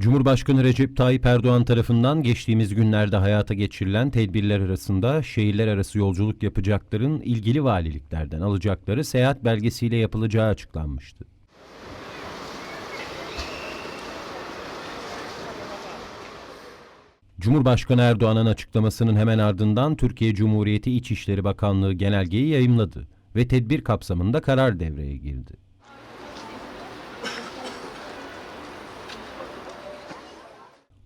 Cumhurbaşkanı Recep Tayyip Erdoğan tarafından geçtiğimiz günlerde hayata geçirilen tedbirler arasında şehirler arası yolculuk yapacakların ilgili valiliklerden alacakları seyahat belgesiyle yapılacağı açıklanmıştı. Cumhurbaşkanı Erdoğan'ın açıklamasının hemen ardından Türkiye Cumhuriyeti İçişleri Bakanlığı genelgeyi yayımladı ve tedbir kapsamında karar devreye girdi.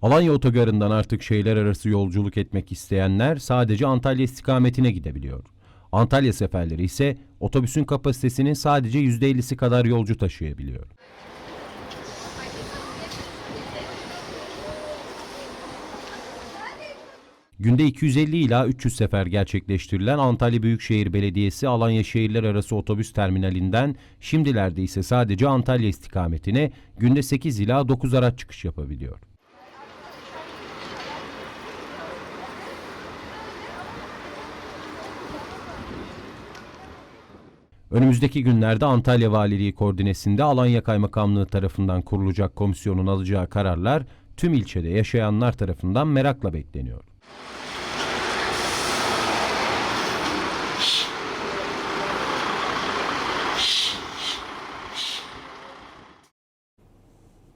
Alanya Otogarı'ndan artık şehirler arası yolculuk etmek isteyenler sadece Antalya istikametine gidebiliyor. Antalya seferleri ise otobüsün kapasitesinin sadece %50'si kadar yolcu taşıyabiliyor. Günde 250 ila 300 sefer gerçekleştirilen Antalya Büyükşehir Belediyesi Alanya Şehirler Arası Otobüs Terminalinden şimdilerde ise sadece Antalya istikametine günde 8 ila 9 araç çıkış yapabiliyor. Önümüzdeki günlerde Antalya Valiliği koordinesinde Alanya Kaymakamlığı tarafından kurulacak komisyonun alacağı kararlar tüm ilçede yaşayanlar tarafından merakla bekleniyor.